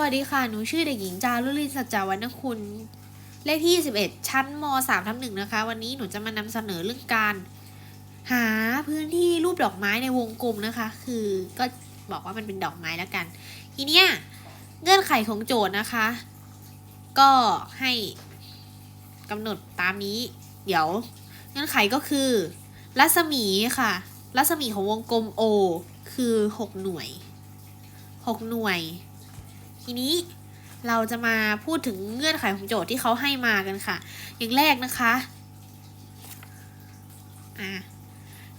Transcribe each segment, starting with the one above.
วัสดีค่ะ หนูชื่อเด็กหญิงจารุลินสัจจาวรรณคุณ เลขที่11ชั้นม3ทับหนึ่งนะคะ วันนี้หนูจะมานำเสนอเรื่องการ หาพื้นที่รูปดอกไม้ในวงกลมนะคะ คือก็บอกว่ามันเป็นดอกไม้แล้วกัน ทีเนี้ยเงื่อนไขของโจทย์นะคะ ก็ให้กำหนดตามนี้ เดี๋ยว เงื่อนไขก็คือ รัศมีค่ะ รัศมีของวงกลม O คือ 6 หน่วย 6 หน่วย ทีนี้เราจะมาพูดถึงเงื่อนไขของโจทย์ที่เขาให้มากันค่ะ อย่างแรกนะคะะ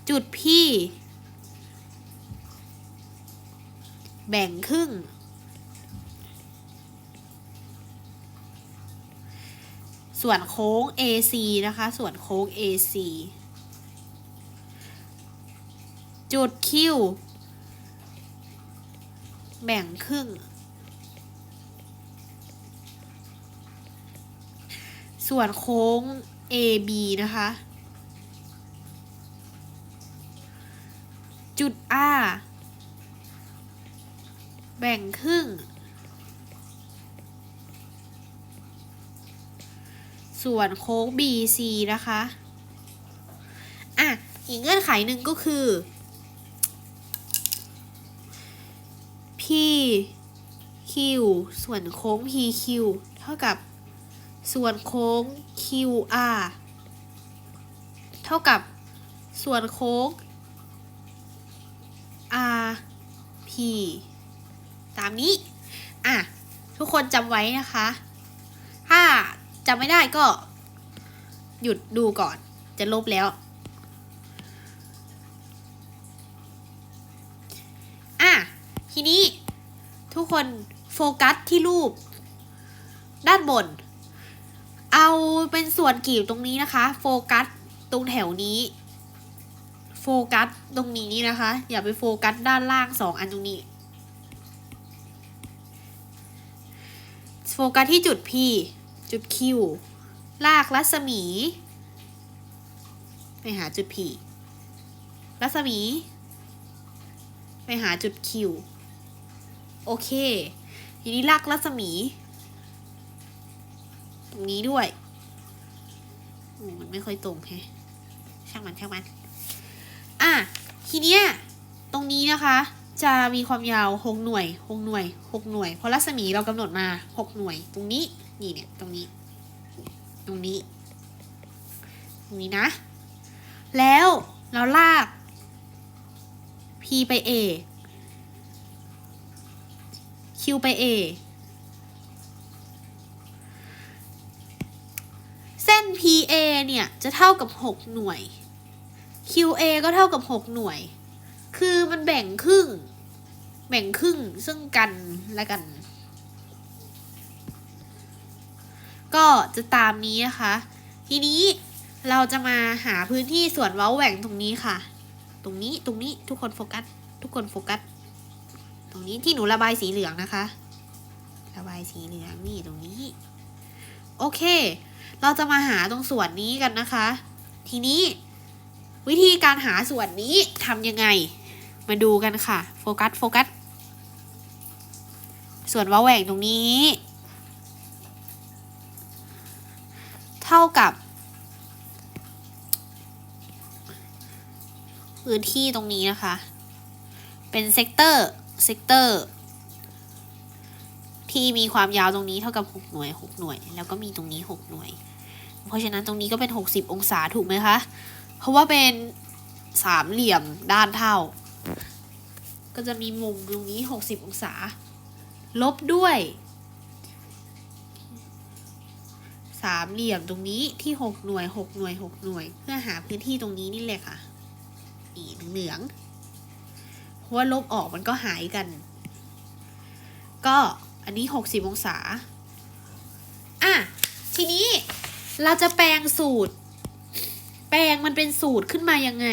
จุดพี่แบ่งครึ่ง ส่วนโค้ง AC นะคะ ส่วนโค้ง AC จุด Q แบ่งครึ่ง ส่วนโค้ง AB นะคะ จุด R แบ่งครึ่ง ส่วนโค้ง BC นะคะ อะ อีกเงื่อนไขหนึ่งก็คือ P Q ส่วนโค้ง PQ เท่ากับ ส่วนโค้ง QR เท่ากับส่วนโค้ง RP ตามนี้ อะ ทุกคนจำไว้นะคะ ถ้าจำไม่ได้ก็หยุดดูก่อนจะลบแล้ว อะ ทีนี้ทุกคนโฟกัสที่รูป ด้านบน เอาเป็นส่วนกีบตรงนี้นะคะ โฟกัสตรงแถวนี้ โฟกัสตรงนี้นะคะ อย่าไปโฟกัสด้านล่างสองอันตรงนี้ โฟกัสที่จุด P จุด Q ลากรัศมี ไปหาจุด P รัศมี ไปหาจุด Q โอเค ทีนี้ลากรัศมี ตรงนี้ด้วยโอ้มันไม่ค่อยตรงแฮะช่างมันช่างมัน อะ ทีเนี้ยตรงนี้นะคะ จะมีความยาวหกหน่วยหกหน่วยหกหน่วย เพราะรัศมีเรากำหนดมาหกหน่วย ตรงนี้ นี่เนี่ย ตรงนี้ ตรงนี้ ตรงนี้นะ แล้วเราลาก P ไป A Q ไป A เส้น PA เนี่ยจะเท่ากับ 6 หน่วย QA ก็เท่ากับ 6 หน่วย คือมันแบ่งครึ่ง แบ่งครึ่งซึ่งกันและกัน ก็จะตามนี้นะคะ ทีนี้เราจะมาหาพื้นที่ส่วนเว้าแหว่งตรงนี้ค่ะ ตรงนี้ตรงนี้ทุกคนโฟกัส ทุกคนโฟกัส ตรงนี้ที่หนูระบายสีเหลืองนะคะ ระบายสีเหลืองนี่ตรงนี้ โอเค เราจะมาหาตรงส่วนนี้กันนะคะ ทีนี้วิธีการหาส่วนนี้ทำยังไง มาดูกันค่ะ โฟกัส โฟกัส ส่วนว้าแหว่งตรงนี้ เท่ากับ พื้นที่ตรงนี้นะคะ เป็นเซกเตอร์ เซกเตอร์ ที่มีความยาวตรงนี้เท่ากับ 6 หน่วย 6 หน่วย แล้วก็มีตรงนี้ 6 หน่วย เพราะฉะนั้นตรงนี้ก็เป็น 60 องศาถูกไหมคะ เพราะว่าเป็นสามเหลี่ยมด้านเท่า ก็จะมีมุมตรงนี้ 60 องศา ลบด้วย สามเหลี่ยมตรงนี้ที่ 6 หน่วย 6 หน่วย 6 หน่วย เพื่อหาพื้นที่ตรงนี้นี่แหละค่ะนี่เหลืองเพราะว่าลบออกมันก็หายกัน ก็ อันนี้ 60 องศา อะ ทีนี้เราจะแปลงสูตร แปลงมันเป็นสูตรขึ้นมายังไง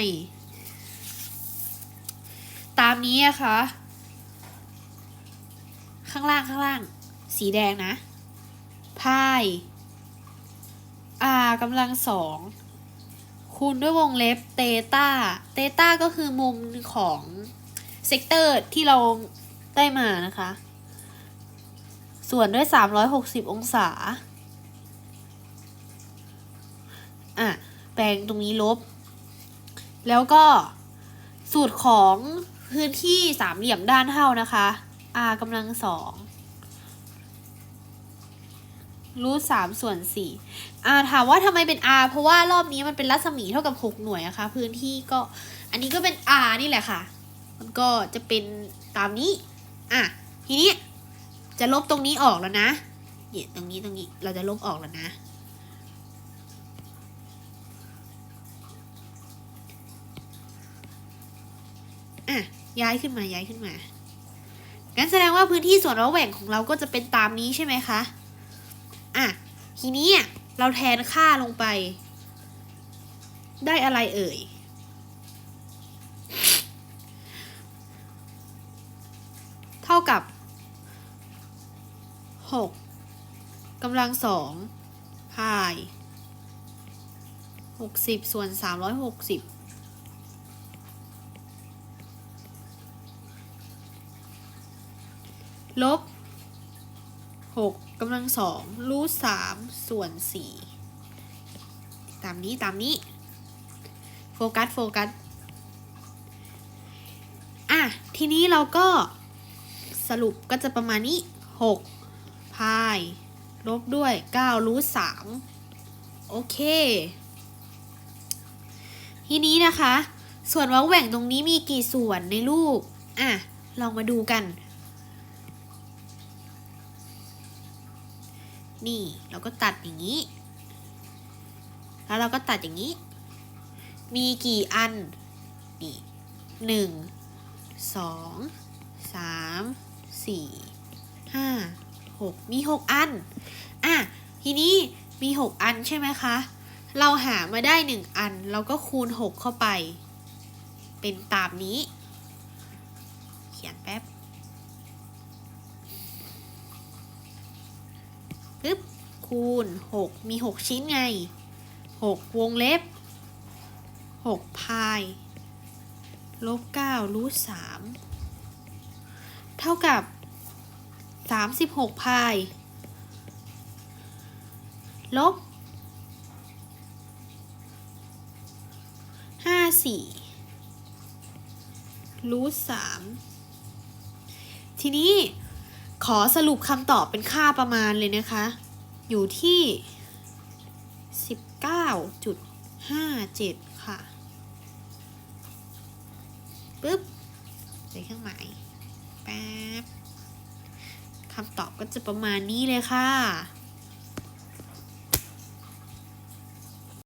ตามนี้อะคะ ข้างล่างข้างล่าง สีแดงนะพาย r กำลังสองคูณด้วยวงเล็บเตต้าเตต้าก็คือมุมของเซกเตอร์ที่เราได้มานะคะ ส่วนด้วย 360 องศา อะ แปลงตรงนี้ลบ แล้วก็สูตรของพื้นที่สามเหลี่ยมด้านเท่านะคะ r กำลังสองรูทสามส่วนสี่อ่าถามว่าทำไมเป็น r เพราะว่ารอบนี้มันเป็นรัศมีเท่ากับหกหน่วยนะคะ พื้นที่ก็ อันนี้ก็เป็น r นี่แหละค่ะ มันก็จะเป็นตามนี้ อะ ทีนี้ จะลบตรงนี้ออกแล้วนะเนี่ยตรงนี้ตรงนี้เราจะลบออกแล้วนะ อะ ย้ายขึ้นมาย้ายขึ้นมางั้นแสดงว่าพื้นที่ส่วนระแหว่งของเราก็จะเป็นตามนี้ใช่ไหมคะ อะ ทีนี้เราแทนค่าลงไป ได้อะไรเอ่ย เท่ากับ หกกำลังสองพายหกสิบส่วนสามร้อยหกสิบลบหกกำลังสองรูทสามส่วนสี่ตามนี้ตามนี้ โฟกัส โฟกัส อะ ทีนี้เราก็สรุปก็จะประมาณนี้หกายลบด้วยเก้ารูทสามโอเค ทีนี้นะคะ ส่วนวงแหว่งตรงนี้มีกี่ส่วนในรูป อะ ลองมาดูกัน นี่เราก็ตัดอย่างนี้ แล้วเราก็ตัดอย่างนี้ มีกี่อัน นี่หนึ่งสองสามสี่ห้า หกมีหกอัน อะ ทีนี้มีหกอันใช่ไหมคะ เราหามาได้หนึ่งอัน เราก็คูณหกเข้าไป เป็นตามนี้ เขียนแป๊บปึ๊บ คูณหกมีหกชิ้นไงหกวงเล็บหกพาย ลบเก้ารูทสามเท่ากับ สามสิบหกพายลบห้าสี่รูทสามทีนี้ขอสรุปคำตอบเป็นค่าประมาณเลยนะคะ อยู่ที่ 19.57 ค่ะปึ๊บใส่เครื่องหมายแป๊บ คำตอบก็จะประมาณนี้เลยค่ะ